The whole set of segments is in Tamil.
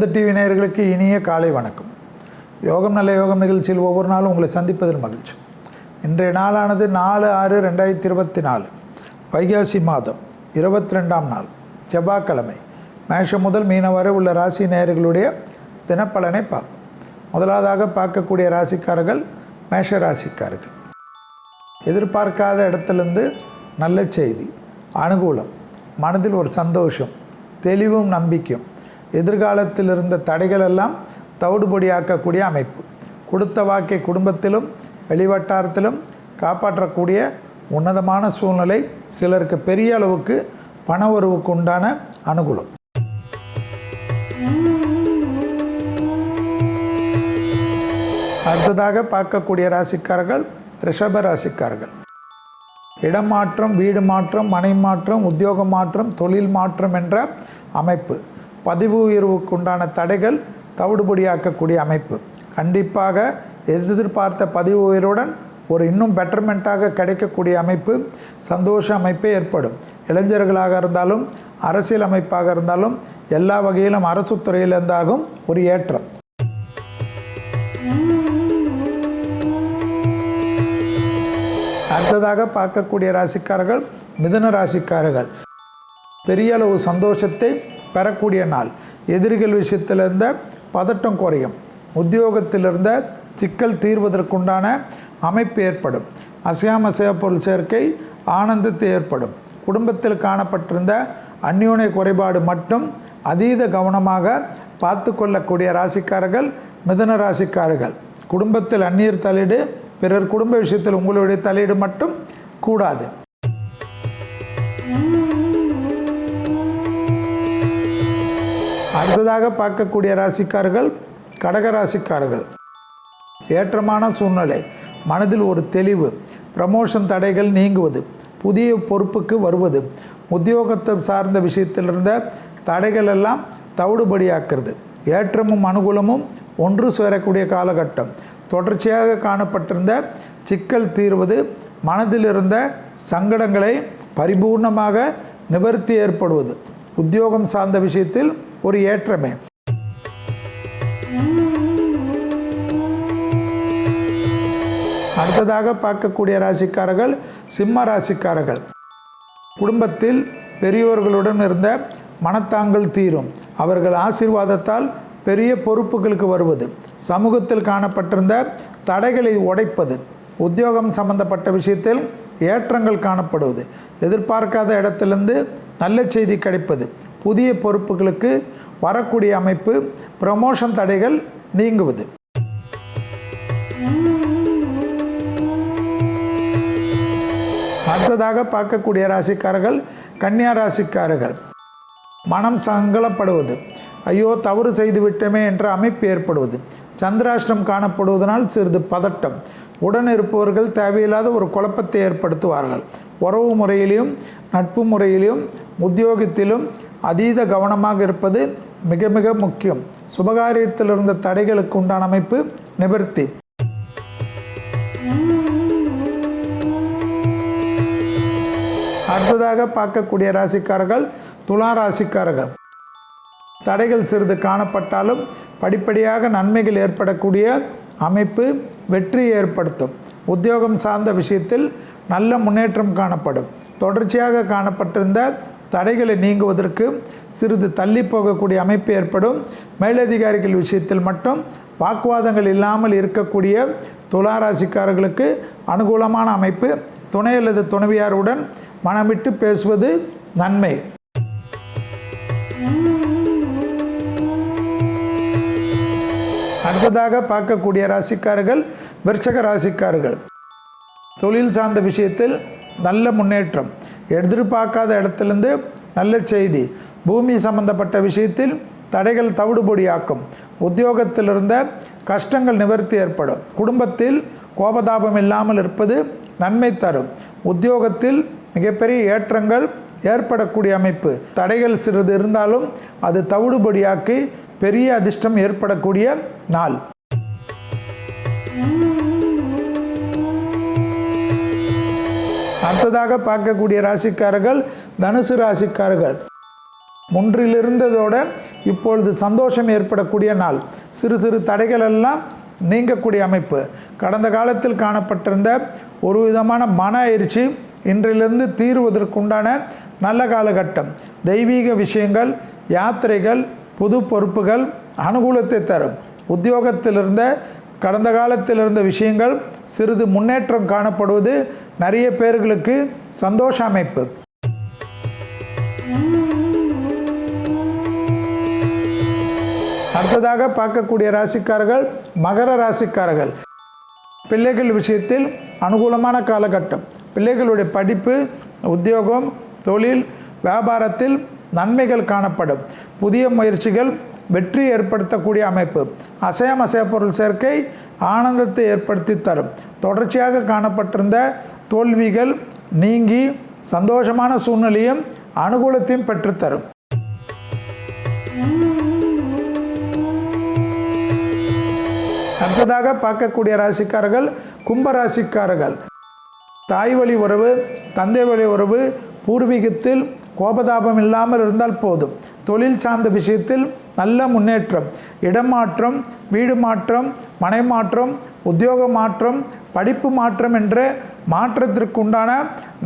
வேந்த டிவி நேயர்களுக்கு இனிய காலை வணக்கம். யோகம் நல்ல யோகம் நிகழ்ச்சியில் ஒவ்வொரு நாளும் உங்களை சந்திப்பதில் மகிழ்ச்சி. இன்றைய நாளானது நாலு ஆறு ரெண்டாயிரத்தி இருபத்தி நாலு வைகாசி மாதம் இருபத்தி ரெண்டாம் நாள் செவ்வாய்க்கிழமை. மேஷம் முதல் மீன வரை உள்ள ராசி நேயர்களுடைய தினப்பலனை பார்ப்போம். முதலாவதாக பார்க்கக்கூடிய ராசிக்காரர்கள் மேஷ ராசிக்காரர்கள். எதிர்பார்க்காத இடத்துலேருந்து நல்ல செய்தி அனுகூலம் மனதில் ஒரு சந்தோஷம் தெளிவும் நம்பிக்கையும் எதிர்காலத்தில் இருந்த தடைகள் எல்லாம் தவிடுபொடியாக்கக்கூடிய அமைப்பு. கொடுத்த வாக்கை குடும்பத்திலும் வெளிவட்டாரத்திலும் காப்பாற்றக்கூடிய உன்னதமான சூழ்நிலை சிலருக்கு பெரிய அளவுக்கு பண உறவுக்கு உண்டான அனுகூலம். அடுத்ததாக பார்க்கக்கூடிய ராசிக்காரர்கள் ரிஷப ராசிக்காரர்கள். இடம் மாற்றம் வீடு மாற்றம் மனை மாற்றம் உத்தியோக மாற்றம் தொழில் மாற்றம் என்ற அமைப்பு. பதிவு உயர்வுக்கு உண்டான தடைகள் தவிடுபடியாக்கக்கூடிய அமைப்பு. கண்டிப்பாக எதிர்பார்த்த பதிவு உயர்வுடன் ஒரு இன்னும் பெட்டர்மெண்ட்டாக கிடைக்கக்கூடிய அமைப்பு சந்தோஷ அமைப்பே ஏற்படும். இளைஞர்களாக இருந்தாலும் அரசியல் அமைப்பாக இருந்தாலும் எல்லா வகையிலும் அரசு துறையில் இருந்தாகும் ஒரு ஏற்றம். அடுத்ததாக பார்க்கக்கூடிய ராசிக்காரர்கள் மிதுன ராசிக்காரர்கள். பெரிய அளவு சந்தோஷத்தை பெறக்கூடிய நாள். எதிரிகள் விஷயத்தில் இருந்த பதட்டம் குறையும். உத்தியோகத்தில் இருந்த சிக்கல் தீர்வதற்குண்டான அமைப்பு ஏற்படும். அசையாம பொருள் சேர்க்கை ஆனந்தத்தை ஏற்படும். குடும்பத்தில் காணப்பட்டிருந்த அந்யோன்ய குறைபாடு மட்டும் அதீத கவனமாக பார்த்து கொள்ளக்கூடிய ராசிக்காரர்கள் மிதுன ராசிக்காரர்கள். குடும்பத்தில் அந்நியர் தலையீடு பிறர் குடும்ப விஷயத்தில் உங்களுடைய தலையீடு மட்டும் கூடாது. அடுத்ததாக பார்க்கக்கூடிய ராசிக்காரர்கள் கடக ராசிக்காரர்கள். ஏற்றமான சூழ்நிலை. மனதில் ஒரு தெளிவு. ப்ரமோஷன் தடைகள் நீங்குவது. புதிய பொறுப்புக்கு வருவது. உத்தியோகத்தை சார்ந்த விஷயத்தில் இருந்த தடைகள் எல்லாம் தவிடுபடியாக்குறது. ஏற்றமும் அனுகூலமும் ஒன்று சேரக்கூடிய காலகட்டம். தொடர்ச்சியாக காணப்பட்டிருந்த சிக்கல் தீர்வது மனதில் இருந்த சங்கடங்களை பரிபூர்ணமாக நிவர்த்தி ஏற்படுவது. உத்தியோகம் சார்ந்த விஷயத்தில் ஒரு ஏற்றமே. அடுத்ததாக பார்க்கக்கூடிய ராசிக்காரர்கள் சிம்ம ராசிக்காரர்கள். குடும்பத்தில் பெரியோர்களுடன் இருந்த மனத்தாங்கல் தீரும். அவர்கள் ஆசீர்வாதத்தால் பெரிய பொறுப்புகளுக்கு வருவது. சமூகத்தில் காணப்பட்டிருந்த தடைகளை உடைப்பது. உத்தியோகம் சம்பந்தப்பட்ட விஷயத்தில் ஏற்றங்கள் காணப்படுவது. எதிர்பார்க்காத இடத்திலிருந்து நல்ல செய்தி கிடைப்பது. புதிய பொறுப்புகளுக்கு வரக்கூடிய அமைப்பு ப்ரமோஷன் தடைகள் நீங்குவது. அடுத்ததாக பார்க்கக்கூடிய ராசிக்காரர்கள் கன்னியா ராசிக்காரர்கள். மனம் சங்கலப்படுவது. ஐயோ தவறு செய்து விட்டோமே என்ற அமைப்பு ஏற்படுவது. சந்திராஷ்டம் காணப்படுவதனால் சிறிது பதட்டம். உடன் இருப்பவர்கள் தேவையில்லாத ஒரு குழப்பத்தை ஏற்படுத்துவார்கள். உறவு முறையிலையும் நட்பு முறையிலும் உத்தியோகத்திலும் அதீத கவனமாக இருப்பது மிக மிக முக்கியம். சுபகாரியத்தில் இருந்த தடைகளுக்கு உண்டான அமைப்பு நிவர்த்தி. அடுத்ததாக பார்க்கக்கூடிய ராசிக்காரர்கள் துலா ராசிக்காரர்கள். தடைகள் சிறிது காணப்பட்டாலும் படிப்படியாக நன்மைகள் ஏற்படக்கூடிய அமைப்பு வெற்றி ஏற்படுத்தும். உத்தியோகம் சார்ந்த விஷயத்தில் நல்ல முன்னேற்றம் காணப்படும். தொடர்ச்சியாக காணப்பட்டிருந்த தடைகளை நீங்குவதற்கு சிறிது தள்ளி போகக்கூடிய அமைப்பு ஏற்படும். மேலதிகாரிகள் விஷயத்தில் மட்டும் வாக்குவாதங்கள் இல்லாமல் இருக்கக்கூடிய துளாராசிக்காரர்களுக்கு அனுகூலமான அமைப்பு துணை அல்லது துணைவியாருடன் மனமிட்டு பேசுவது நன்மை. அடுத்ததாக பார்க்கக்கூடிய ராசிக்காரர்கள் விருச்சக ராசிக்காரர்கள். தொழில் சார்ந்த விஷயத்தில் நல்ல முன்னேற்றம். எதிர்பார்க்காத இடத்திலிருந்து நல்ல செய்தி. பூமி சம்பந்தப்பட்ட விஷயத்தில் தடைகள் தவிடுபொடியாக்கும். உத்தியோகத்தில் இருந்த கஷ்டங்கள் நிவர்த்தி ஏற்படும். குடும்பத்தில் கோபதாபம் இல்லாமல் இருப்பது நன்மை தரும். உத்தியோகத்தில் மிகப்பெரிய ஏற்றங்கள் ஏற்படக்கூடிய அமைப்பு. தடைகள் சிறிது இருந்தாலும் அது தவிடுபடியாக்கி பெரிய அதிர்ஷ்டம் ஏற்படக்கூடிய நாள். அடுத்ததாக பார்க்கக்கூடிய ராசிக்காரர்கள் தனுசு ராசிக்காரர்கள். முன்றிலிருந்ததோட இப்பொழுது சந்தோஷம் ஏற்படக்கூடிய நாள். சிறு சிறு தடைகள் எல்லாம் நீங்கக்கூடிய அமைப்பு. கடந்த காலத்தில் காணப்பட்டிருந்த ஒரு விதமான மன அயிற்சி இன்றிலிருந்து தீர்வதற்குண்டான நல்ல காலகட்டம். தெய்வீக விஷயங்கள் யாத்திரைகள் புது பொறுப்புகள் அனுகூலத்தை தரும். உத்தியோகத்தில் இருந்த கடந்த காலத்தில் இருந்த விஷயங்கள் சிறிது முன்னேற்றம் காணப்படுவது நிறைய பேர்களுக்கு சந்தோஷ அமைப்பு. அடுத்ததாக பார்க்கக்கூடிய ராசிக்காரர்கள் மகர ராசிக்காரர்கள். பிள்ளைகள் விஷயத்தில் அனுகூலமான காலகட்டம். பிள்ளைகளுடைய படிப்பு உத்தியோகம் தொழில் வியாபாரத்தில் நன்மைகள் காணப்படும். புதிய முயற்சிகள் வெற்றி ஏற்படுத்தக்கூடிய அமைப்பு. அசையம் அசைய பொருள் சேர்க்கை ஆனந்தத்தை ஏற்படுத்தி தரும். தொடர்ச்சியாக காணப்பட்டிருந்த தோல்விகள் நீங்கி சந்தோஷமான சூழ்நிலையும் அனுகூலத்தையும் பெற்றுத்தரும். அடுத்ததாக பார்க்கக்கூடிய ராசிக்காரர்கள் கும்ப ராசிக்காரர்கள் தாய் வழி உறவு தந்தை வழி உறவு பூர்வீகத்தில் கோபதாபம் இல்லாமல் இருந்தால் போதும். தொழில் சார்ந்த விஷயத்தில் நல்ல முன்னேற்றம் இடமாற்றம் வீடு மாற்றம் மனை மாற்றம் உத்தியோக மாற்றம் படிப்பு மாற்றம் என்ற மாற்றத்திற்குண்டான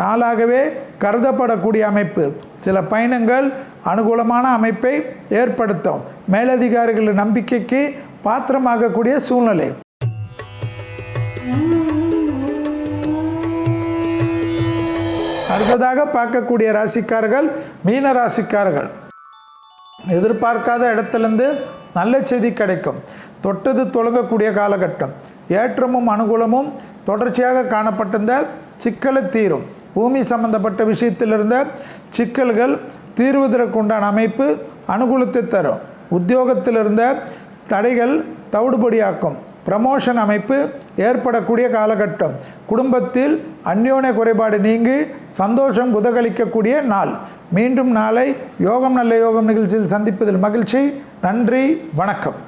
நாளாகவே கருதப்படக்கூடிய அமைப்பு. சில பயணங்கள் அனுகூலமான அமைப்பை ஏற்படுத்தும். மேலதிகாரிகளின் நம்பிக்கைக்கு பாத்திரமாகக்கூடிய சூழ்நிலை. அடுத்ததாக பார்க்கக்கூடிய ராசிக்காரர்கள் மீன ராசிக்காரர்கள். எதிர்பார்க்காத இடத்துலேருந்து நல்ல செய்தி கிடைக்கும். தொட்டது தொழுகக்கூடிய காலகட்டம். ஏற்றமும் அனுகூலமும் தொடர்ச்சியாக காணப்பட்டிருந்த சிக்கலை தீரும். பூமி சம்பந்தப்பட்ட விஷயத்திலிருந்த சிக்கல்கள் தீர்வதற்குண்டான அமைப்பு அனுகூலத்தை தரும். உத்தியோகத்திலிருந்த தடைகள் தவிடுபடியாக்கும். ப்ரமோஷன் அமைப்பு ஏற்படக்கூடிய காலகட்டம். குடும்பத்தில் அந்யோன்ய குறைபாடு நீங்கி சந்தோஷம் உதகளிக்கக்கூடிய நாள். மீண்டும் நாளை யோகம் நல்ல யோகம் நிகழ்ச்சியில் சந்திப்பதில் மகிழ்ச்சி. நன்றி வணக்கம்.